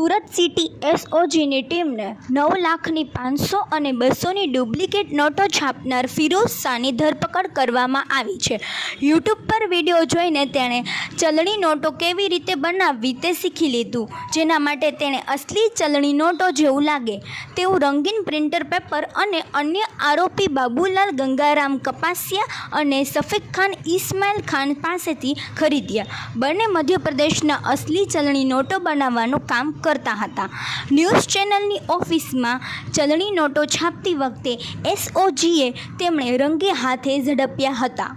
Surat city એસઓજીની ટીમને નવ લાખની પાંચસો અને બસોની ડુપ્લિકેટ નોટો છાપનાર ફિરોઝ શાહની ધરપકડ કરવામાં આવી છે. યુટ્યુબ પર વીડિયો જોઈને તેણે ચલણી નોટો કેવી રીતે બનાવવી તે શીખી લીધું, જેના માટે તેણે અસલી ચલણી નોટો જેવું લાગે તેવું રંગીન પ્રિન્ટર પેપર અને અન્ય આરોપી બાબુલાલ ગંગારામ કપાસિયા અને સફીક ખાન ઇસ્માઇલ ખાન પાસેથી ખરીદ્યા. બંને મધ્યપ્રદેશના અસલી ચલણી નોટો બનાવવાનું કામ કરતા હતા. ન્યૂઝ ચેનલની ઓફિસમાં ચલણી નોટો છાપતી વખતે એસઓજીએ તેમણે રંગે હાથે ઝડપ્યા હતા.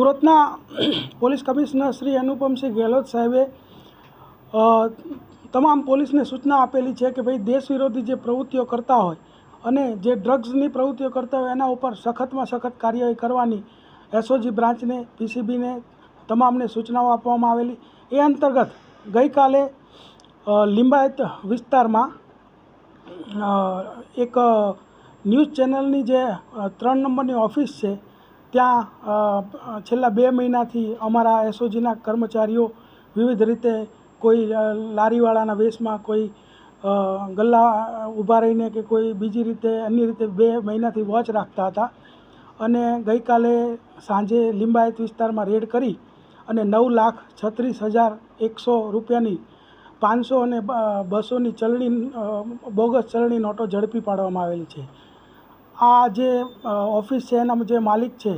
સુરતના પોલીસ કમિશનર શ્રી અનુપમસિંહ ગેહલોત સાહેબે તમામ પોલીસને સૂચના આપેલી છે કે ભાઈ દેશ વિરોધી જે પ્રવૃત્તિઓ કરતા હોય અને જે ડ્રગ્સની પ્રવૃત્તિઓ કરતા હોય એના ઉપર સખતમાં સખત કાર્યવાહી કરવાની એસઓજી બ્રાન્ચને, પીસીબીને તમામને સૂચનાઓ આપવામાં આવેલી. એ અંતર્ગત ગઈકાલે લિંબાયત વિસ્તારમાં એક ન્યૂઝ ચેનલની જે ત્રણ નંબરની ઓફિસ છે ત્યાં છેલ્લા બે મહિનાથી અમારા એસઓજીના કર્મચારીઓ વિવિધ રીતે કોઈ લારીવાળાના વેશમાં કોઈ ગલ્લા ઊભા રહીને કે કોઈ બીજી રીતે અન્ય રીતે બે મહિનાથી વોચ રાખતા હતા. અને ગઈકાલે સાંજે લિંબાયત વિસ્તારમાં રેડ કરી અને નવ લાખ છત્રીસ હજાર એકસો રૂપિયાની પાંચસો અને બસોની ચલણી બોગસ ચલણી નોટો ઝડપી પાડવામાં આવેલી છે. આ જે ઓફિસ છે એના જે માલિક છે,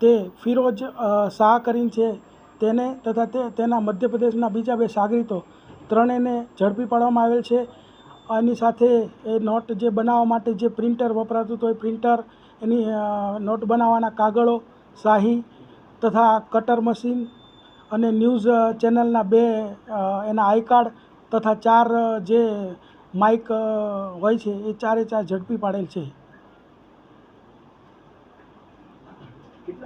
તે ફિરોજ શાહ કરીને છે, તેને તથા તે, તેના મધ્યપ્રદેશના બીજા બે સાગરીતો ત્રણેયને ઝડપી પાડવામાં આવેલ છે. એની સાથે એ નોટ જે બનાવવા માટે જે પ્રિન્ટર વપરાતું હતું, એ પ્રિન્ટર એની નોટ બનાવવાના કાગળો, શાહી તથા કટર મશીન અને ન્યૂઝ ચેનલના બે એના આઈ કાર્ડ તથા ચાર જે માઇક હોય છે, એ ચારે ચાર ઝડપી પાડેલ છે કેટલા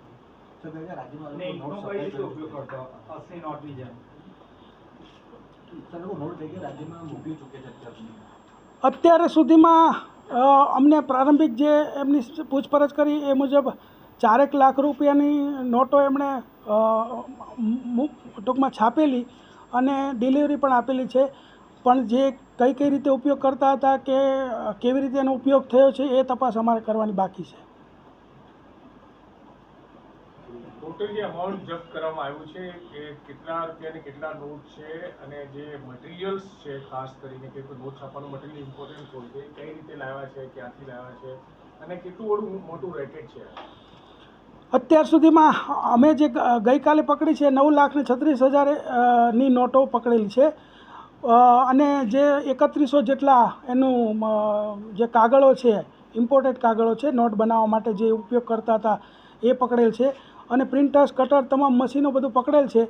અત્યારે સુધીમાં અમને પ્રારંભિક જે એમની પૂછપરછ કરી એ મુજબ ચારેક લાખ રૂપિયાની નોટો એમણે ટૂંકમાં છાપેલી અને ડિલિવરી પણ આપેલી છે. પણ જે કઈ કઈ રીતે ઉપયોગ કરતા હતા કે કેવી રીતે એનો ઉપયોગ થયો છે એ તપાસ અમારે કરવાની બાકી છે. ટોટલ જે અમાઉન્ટ જપ્ત કરવામાં આવ્યું છે કે કેટલા રૂપિયાની કેટલા નોટ છે અને જે મટીરિયલ્સ છે, ખાસ કરીને કે નોટ છાપવાનું મટીરિયલ ઇમ્પોર્ટન્ટ હોય છે કઈ રીતે લાવ્યા છે, ક્યાંથી લાવ્યા છે અને કેટલું મોટું રેકેટ છે. અત્યાર સુધીમાં અમે જે ગઈકાલે પકડી છે નવ લાખ ને છત્રીસ હજારની નોટો પકડેલી છે. અને જે એકત્રીસો જેટલા એનું જે કાગળો છે ઇમ્પોર્ટેડ કાગળો છે નોટ બનાવવા માટે જે ઉપયોગ કરતા હતા, એ પકડેલ છે. અને પ્રિન્ટર્સ કટર તમામ મશીનો બધું પકડેલ છે.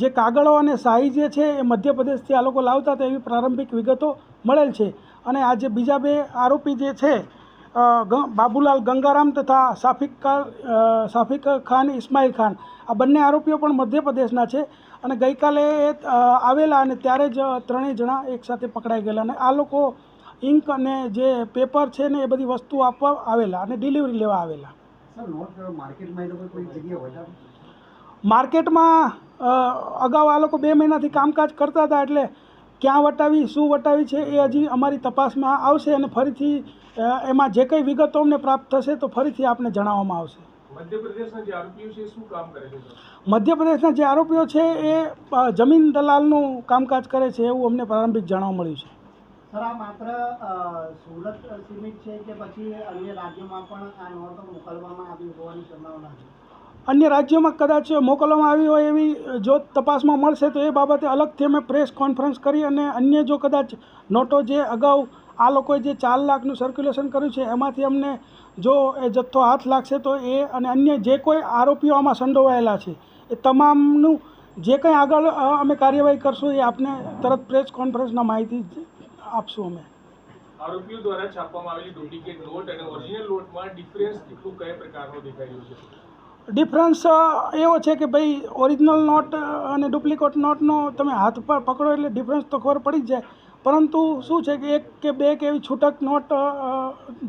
જે કાગળો અને શાહી જે છે એ મધ્યપ્રદેશથી આ લોકો લાવતા હતા એવી પ્રારંભિક વિગતો મળેલ છે. અને આ જે બીજા બે આરોપી જે છે બાબુલાલ ગંગારામ તથા સાફિક સાફિક ખાન ઇસ્માઇલ ખાન, આ બંને આરોપીઓ પણ મધ્યપ્રદેશના છે. અને ગઈકાલે આવેલા અને ત્યારે જ ત્રણેય જણા એકસાથે પકડાઈ ગયેલા અને આ લોકો ઇંક અને જે પેપર છે ને એ બધી વસ્તુઓ આપવા આવેલા અને ડિલિવરી લેવા આવેલા. માર્કેટમાં અગાઉ આ લોકો બે મહિનાથી કામકાજ કરતા હતા એટલે ક્યાં વટાવી શું વટાવી છે એ હજી અમારી તપાસમાં આવશે અને ફરીથી એમાં જે કંઈ વિગતો અમને પ્રાપ્ત થશે તો ફરીથી આપને જણાવવામાં આવશે. મધ્યપ્રદેશના જે આરોપીઓ છે એ શું કામ કરે છે સર? મધ્યપ્રદેશના જે આરોપીઓ છે એ અ, જમીન દલાલનું કામકાજ કરે છે એવું અમને પ્રારંભિક જાણવા મળ્યું છે. સર માત્ર સુરત સીમિત છે કે પછી અન્ય રાજ્યોમાં પણ આ નોટો મોકલવામાં આવી હોવાની સંભાવના છે? અન્ય રાજ્યોમાં કદાચ મોકલવામાં આવી હોય એવી જો તપાસમાં મળશે તો એ બાબતે અલગથી અમે પ્રેસ કોન્ફરન્સ કરી અને અન્ય જો કદાચ નોટો જે અગાઉ આ લોકોએ જે ચાર લાખનું સર્ક્યુલેશન કર્યું છે, એમાંથી અમને જો એ જથ્થો હાથ લાગશે તો એ અને અન્ય જે કોઈ આરોપીઓ આમાં સંડોવાયેલા છે, એ તમામનું જે કંઈ આગળ અમે કાર્યવાહી કરશું એ આપને તરત પ્રેસ કોન્ફરન્સના માહિતી આપશું અમે? આરોપીઓ દ્વારા છાપવામાં આવેલી ડુપ્લિકેટ નોટ અને ઓરિજિનલ નોટમાં ડિફરન્સ કેટલું કયા પ્રકારનો દેખાઈ રહ્યો છે ડિફરન્સ એવો છે કે ભાઈ ઓરિજિનલ નોટ અને ડુપ્લિકેટ નોટનો તમે હાથ પર પકડો એટલે ડિફરન્સ તો ખબર પડી જ જાય. પરંતુ શું છે કે એક કે બે કે એવી છૂટક નોટ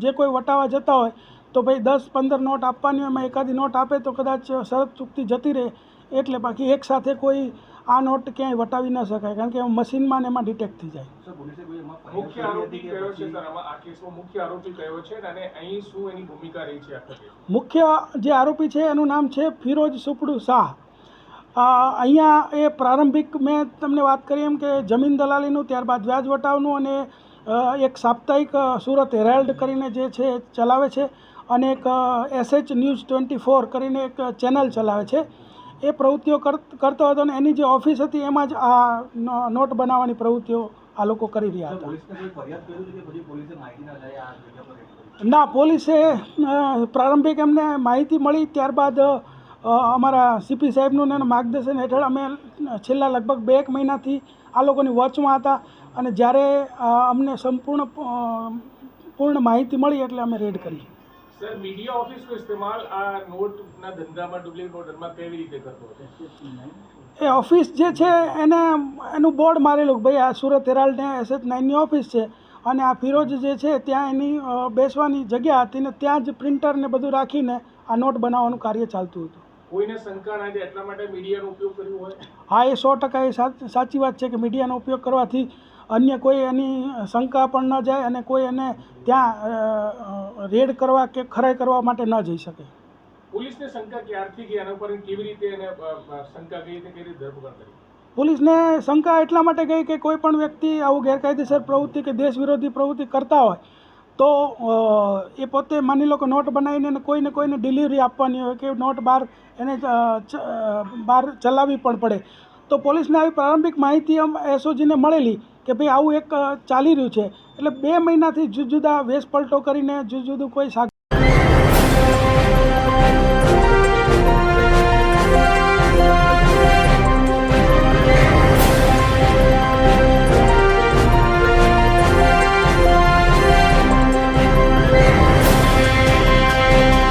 જે કોઈ વટાવા જતા હોય તો ભાઈ દસ પંદર નોટ આપવાની હોય એમાં એકાદી નોટ આપે તો કદાચ શરત ચૂકતી જતી રહે. એટલે બાકી એક સાથે કોઈ આ નોટ ક્યાંય વટાવી ન શકાય કારણ કે મશીનમાં ને એમાં ડિટેક્ટ થઈ જાય. મુખ્ય આરોપી કયો છે સર? આ કેસમાં મુખ્ય આરોપી કયો છે અને અહીં શું એની ભૂમિકા રહી છે મુખ્ય જે આરોપી છે એનું નામ છે ફિરોજ સુપડુ શાહ. અહીંયા એ પ્રારંભિક મેં તમને વાત કરી એમ કે જમીન દલાલીનું ત્યારબાદ વ્યાજ વટાવનું અને એક સાપ્તાહિક સુરત હેરાલ્ડ કરીને જે છે એ ચલાવે છે અને એક એસએચ ન્યૂઝ ટ્વેન્ટી ફોર કરીને એક ચેનલ ચલાવે છે. એ પ્રવૃત્તિઓ કર કરતો હતો અને એની જે ઓફિસ હતી એમાં જ આ નો- નોટ બનાવવાની પ્રવૃત્તિઓ આ લોકો કરી રહ્યા હતા. ના પોલીસે પ્રારંભિક એમને માહિતી મળી ત્યારબાદ અમારા સીપી સાહેબનું ને એના માર્ગદર્શન હેઠળ અમે છેલ્લા લગભગ બે એક મહિનાથી આ લોકોની વોચમાં હતા અને જ્યારે અમને સંપૂર્ણ પૂર્ણ માહિતી મળી એટલે અમે રેડ કરી. સર મીડિયા ઓફિસનો ઇસ્તેમાલ આ નોટના ધંધામાં ડુપ્લિકેટ ઓર્ડરમાં કેવી રીતે કરતો હતો? એ ઓફિસ જે છે એને એનું બોર્ડ મારેલું ભાઈ આ સુરત હેરાલ્ડ એસએચ નાઇનની ઓફિસ છે અને આ ફિરોજ જે છે ત્યાં એની બેસવાની જગ્યા હતી ને ત્યાં જ પ્રિન્ટર ને બધું રાખીને આ નોટ બનાવવાનું કાર્ય ચાલતું હતું. કોઈને શંકા ના એટલા માટે મીડિયાનો ઉપયોગ કર્યો હોય? હા એ સો ટકા એ સાચી વાત છે કે મીડિયાનો ઉપયોગ કરવાથી અન્ય કોઈ એની શંકા પણ ન જાય અને કોઈ એને ત્યાં રેડ કરવા કે ખરાઈ કરવા માટે ન જઈ શકે. પોલીસને શંકા ક્યારથી ગઈ? એના ઉપર કેવી રીતે એને શંકા ગઈ તે કેવી રીતે ધરપકડ કરી? પોલીસને શંકા એટલા માટે ગઈ કે કોઈ પણ વ્યક્તિ આવું ગેરકાયદેસર પ્રવૃત્તિ કે દેશ વિરોધી પ્રવૃત્તિ કરતા હોય તો એ પોતે માની લો કે નોટ બનાવીને કોઈને કોઈને ડિલિવરી આપવાની હોય કે નોટ બહાર એને બહાર ચલાવવી પણ પડે. તો પોલીસને આવી પ્રારંભિક માહિતી આમ એસઓજીને મળેલી કે ભાઈ આવું એક ચાલી રહ્યું છે. એટલે બે મહિનાથી જુદા જુદા વેશ પલટો કરીને જુદું જુદું કોઈ સા